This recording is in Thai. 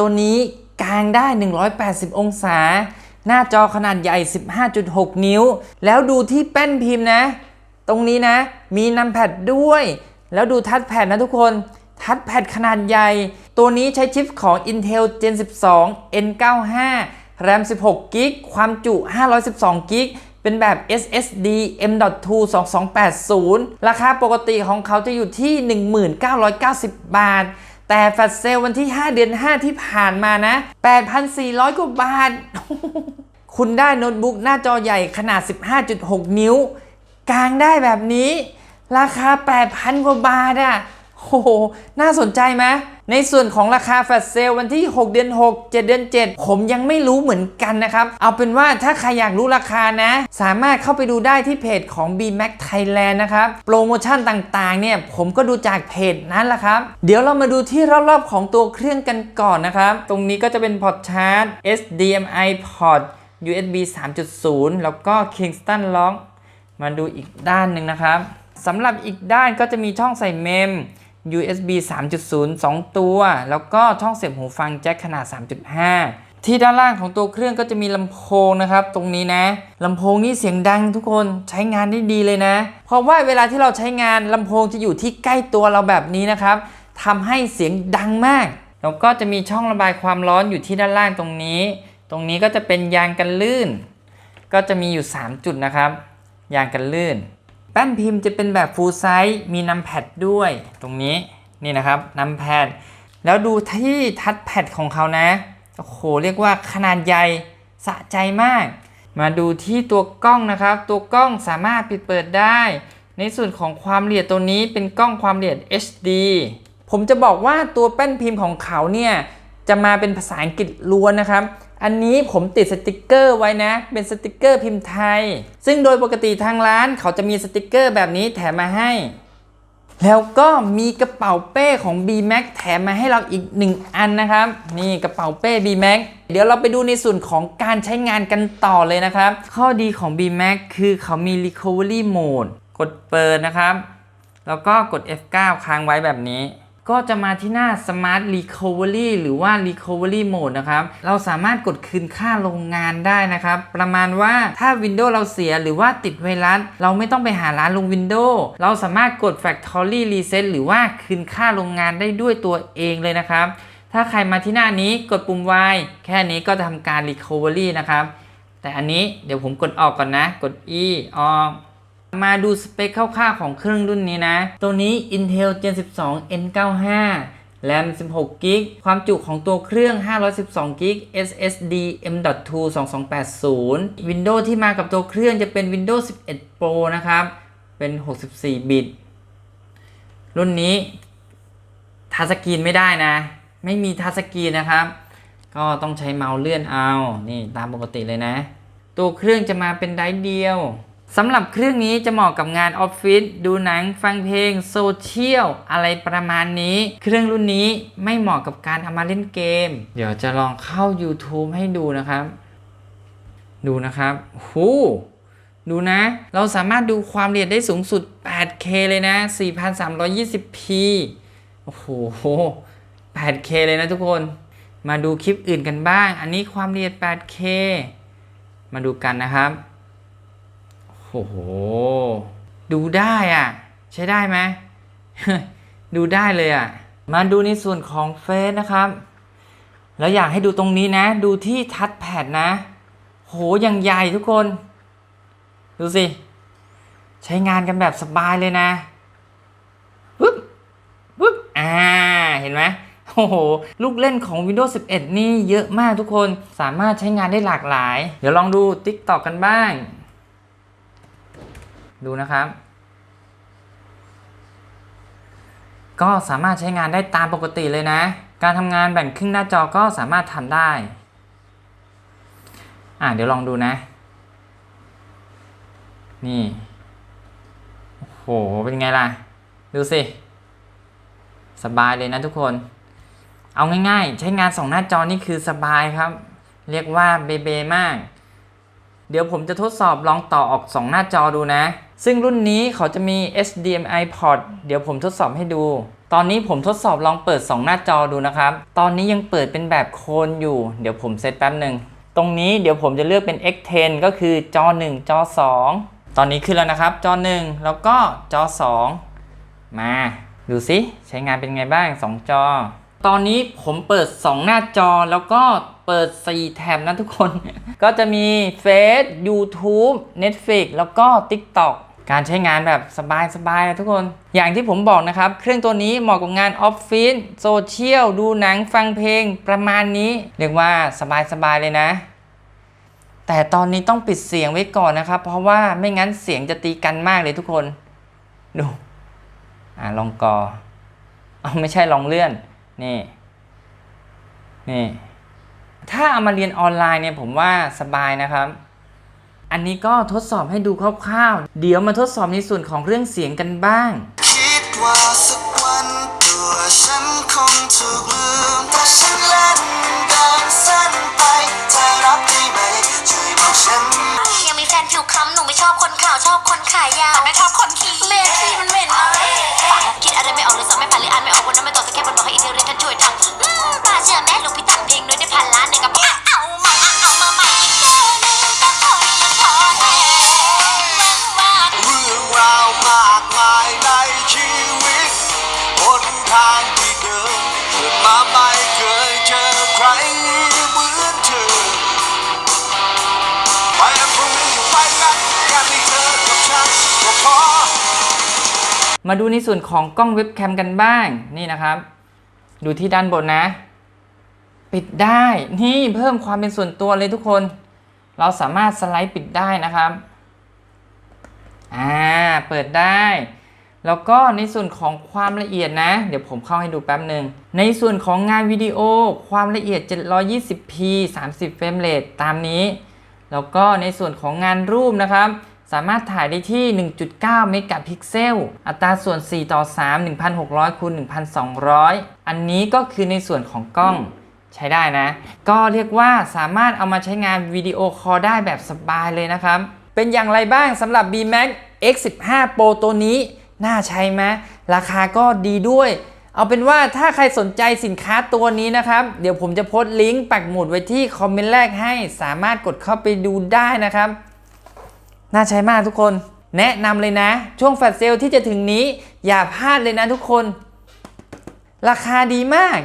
ตัวนี้กางได้ 180 องศา หน้าจอขนาดใหญ่ 15.6 นิ้ว แล้วดูที่แป้นพิมพ์นะ ตรงนี้นะ มีนัมแพดด้วย แล้วดูทัชแพดนะทุกคน ทัชแพดขนาดใหญ่ ตัวนี้ใช้ชิปของ Intel Gen 12 N95 RAM 16 g b ความจุ 512 g b เป็นแบบ SSD M.2 2280 ราคาปกติของเขาจะอยู่ที่ 1990 บาท แต่แฟลชเซลวันที่ 5 เดือน 5 ที่ผ่านมานะ 8,400 กว่าบาท คุณได้โน้ตบุ๊กหน้าจอใหญ่ขนาด 15.6 นิ้ว กลางได้แบบนี้ ราคา 8,000 กว่าบาทอะ่ะ โอ้โห น่าสนใจไหมในส่วนของราคาแฟลชเซลวันที่ 6 เดือน 6 7 เดือน 7 ผมยังไม่รู้เหมือนกันนะครับ เอาเป็นว่าถ้าใครอยากรู้ราคานะ สามารถเข้าไปดูได้ที่เพจของ BMac Thailand นะครับ โปรโมชั่นต่างๆ เนี่ย ผมก็ดูจากเพจนั้นแหละครับ เดี๋ยวเรามาดูที่รอบๆ ของตัวเครื่องกันก่อนนะครับ ตรงนี้ก็จะเป็นพอร์ตชาร์จ SDMI พอร์ต USB 3.0 แล้วก็ Kingston Lock มาดูอีกด้านหนึ่งนะครับสำหรับอีกด้านก็จะมีช่องใส่เมม USB 3.0 2 ตัว แล้วก็ช่องเสียบหูฟังแจ็คขนาด 3.5 ที่ด้านล่างของตัวเครื่องก็จะมีลำโพงนะครับ ตรงนี้นะลำโพงนี่เสียงดังทุกคนใช้งานได้ดีเลยนะ เพราะว่าเวลาที่เราใช้งานลำโพงจะอยู่ที่ใกล้ตัวเราแบบนี้นะครับทำให้เสียงดังมาก แล้วก็จะมีช่องระบายความร้อนอยู่ที่ด้านล่างตรงนี้ ตรงนี้ก็จะเป็นยางกันลื่น ก็จะมีอยู่ 3 จุดนะครับ ยางกันลื่น แป้นพิมพ์จะเป็นแบบ full size มีนัมแพดด้วย ตรงนี้นี่นะครับนัมแพดแล้วดูที่ทัชแพดของเขานะ โอ้โห เรียกว่าขนาดใหญ่สะใจมาก มาดูที่ตัวกล้องนะครับ ตัวกล้องสามารถปิดเปิดได้ ในส่วนของความละเอียดตัวนี้เป็นกล้องความละเอียด HD ผมจะบอกว่าตัวแป้นพิมพ์ของเขาเนี่ย จะมาเป็นภาษาอังกฤษล้วนนะครับ อันนี้ผมติดสติกเกอร์ไว้นะ เป็นสติกเกอร์พิมพ์ไทย ซึ่งโดยปกติทางร้านเขาจะมีสติกเกอร์แบบนี้แถมมาให้ แล้วก็มีกระเป๋าเป้ของ B Max แถมมาให้เราอีก 1 อันนะครับ นี่กระเป๋าเป้ B Max เดี๋ยวเราไปดูในส่วนของการใช้งานกันต่อเลยนะครับ ข้อดีของ B Max คือเขามี Recovery Mode กดเปิดนะครับ แล้วก็กด F9 ค้างไว้แบบนี้ ก็จะมาที่หน้า Smart Recovery หรือว่า Recovery Mode นะครับ เราสามารถกดคืนค่าโรงงานได้นะครับ ประมาณว่าถ้า Windows เราเสียหรือว่าติดไวรัส เราไม่ต้องไปหาร้านลง Windows เราสามารถกด Factory Reset หรือว่าคืนค่าโรงงานได้ด้วยตัวเองเลยนะครับ ถ้าใครมาที่หน้านี้กดปุ่ม Y แค่นี้ก็จะทำการ Recovery นะครับ แต่อันนี้เดี๋ยวผมกดออกก่อนนะ กด E ออก มาดูสเปคคร่าวๆของเครื่องรุ่นนี้นะ ตัวนี้ Intel Gen 12 N95 RAM 16 g b ความจุของตัวเครื่อง 512 g b SSD M.2 2280 Windows ที่มากับตัวเครื่องจะเป็น Windows 11 Pro นะครับ เป็น 64 บิต รุ่นนี้ทัชสกรีนไม่ได้นะ ไม่มีทัชสกรีนนะครับ ก็ต้องใช้เมาส์เลื่อนเอา นี่ตามปกติเลยนะ ตัวเครื่องจะมาเป็นไดเดียว สำหรับเครื่องนี้จะเหมาะกับงานออฟฟิศดูหนังฟังเพลงโซเชียลอะไรประมาณนี้ เครื่องรุ่นนี้ไม่เหมาะกับการเอามาเล่นเกม เดี๋ยวจะลองเข้า YouTube ให้ดูนะครับ ดูนะครับหูดูนะ เราสามารถดูความละเอียดได้สูงสุด 8K เลยนะ 4320p โอ้โห 8K เลยนะทุกคน มาดูคลิปอื่นกันบ้าง อันนี้ความละเอียด 8K มาดูกันนะครับ โอ้โห ดูได้อะ ใช้ได้ไหมดูได้เลยอะ มาดูในส่วนของเฟซนะครับ แล้วอยากให้ดูตรงนี้นะ ดูที่ทัชแพดนะ โหอย่างใหญ่ทุกคน ดูสิ ใช้งานกันแบบสบายเลยนะปึ๊บปึ๊บอ่า เห็นไหมโอ้โห ลูกเล่นของ Windows 11 นี่เยอะมากทุกคน สามารถใช้งานได้หลากหลาย เดี๋ยวลองดู TikTok กันบ้าง ดูนะครับ ก็สามารถใช้งานได้ตามปกติเลยนะ การทำงานแบ่งครึ่งหน้าจอก็สามารถทำได้ อ่าเดี๋ยวลองดูนะ นี่โห เป็นไงล่ะ ดูสิ สบายเลยนะทุกคน เอาง่ายๆ ใช้งานสองหน้าจอนี่คือสบายครับ เรียกว่าเบเบมาก เดี๋ยวผมจะทดสอบลองต่อออก2หน้าจอดูนะ ซึ่งรุ่นนี้เขาจะมี HDMI port เดี๋ยวผมทดสอบให้ดู ตอนนี้ผมทดสอบลองเปิด 2 หน้าจอดูนะครับ ตอนนี้ยังเปิดเป็นแบบโคนอยู่ เดี๋ยวผมเซตแป๊บหนึ่ง ตรงนี้เดี๋ยวผมจะเลือกเป็น X10 ก็คือจอ 1 จอ 2 ตอนนี้ขึ้นแล้วนะครับ จอ 1 แล้วก็จอ 2 มาดูสิใช้งานเป็นไงบ้าง 2 จอ ตอนนี้ผมเปิด 2 หน้าจอแล้วก็เปิด 4แท็บนะทุกคน ก็จะมี Face YouTube Netflix แล้วก็ TikTok การใช้งานแบบสบายๆนะทุกคน อย่างที่ผมบอกนะครับ เครื่องตัวนี้เหมาะกับงานออฟฟิศโซเชียลดูหนังฟังเพลงประมาณนี้ เรียกว่าสบายๆเลยนะ แต่ตอนนี้ต้องปิดเสียงไว้ก่อนนะครับ เพราะว่าไม่งั้นเสียงจะตีกันมากเลยทุกคน ดูอ่าลองกอเอาไม่ใช่ลองเลื่อน นี่ นี่ ถ้าเอามาเรียนออนไลน์เนี่ยผมว่าสบายนะครับ อันนี้ก็ทดสอบให้ดูคร่าวๆ เดี๋ยวมาทดสอบในส่วนของเรื่องเสียงกันบ้าง คิดว่าสักวันตัวฉันคงถูกลืมแต่ฉันเล่นเดินเส้นไปเธอรับได้ไหมช่วยบอกฉัน ยังมีแฟนผิวคล้ำหนูไม่ชอบคนขาวชอบคนขายาวไม่ชอบคนขี้เละขี้มันเหม็นมากคิดอะไรไม่ออกหรือสับไม่ผ่านหรืออ่านไม่ออกวันนั้นไม่ตอบแต่แค่มันบอกให้อินเทอร์เน็ตท่านช่วยทำ มาดูในส่วนของกล้องเว็บแคมกันบ้างนี่นะครับ ดูที่ด้านบนนะ ปิดได้นี่เพิ่มความเป็นส่วนตัวเลยทุกคน เราสามารถสไลด์ปิดได้นะครับอ่าเปิดได้ แล้วก็ในส่วนของความละเอียดนะ เดี๋ยวผมเข้าให้ดูแป๊บหนึ่งในส่วนของงานวิดีโอความละเอียด 720p 30เฟรมเรทตามนี้ แล้วก็ในส่วนของงานรูปนะครับ สามารถถ่ายได้ที่ 1.9 เมกะพิกเซล อัตราส่วน 4 ต่อ 3 1,600คูณ1,200 อันนี้ก็คือในส่วนของกล้องใช้ได้นะ ก็เรียกว่าสามารถเอามาใช้งานวิดีโอคอลได้แบบสบายเลยนะครับ เป็นอย่างไรบ้างสำหรับ B-Max X15 Pro ตัวนี้ น่าใช้ไหมราคาก็ดีด้วย เอาเป็นว่าถ้าใครสนใจสินค้าตัวนี้นะครับ เดี๋ยวผมจะโพสต์ลิงก์ปักหมุดไว้ที่คอมเมนต์แรกให้ สามารถกดเข้าไปดูได้นะครับ น่าใช้มากทุกคน แนะนำเลยนะ ช่วงแฟลชเซลที่จะถึงนี้ อย่าพลาดเลยนะทุกคน ราคาดีมาก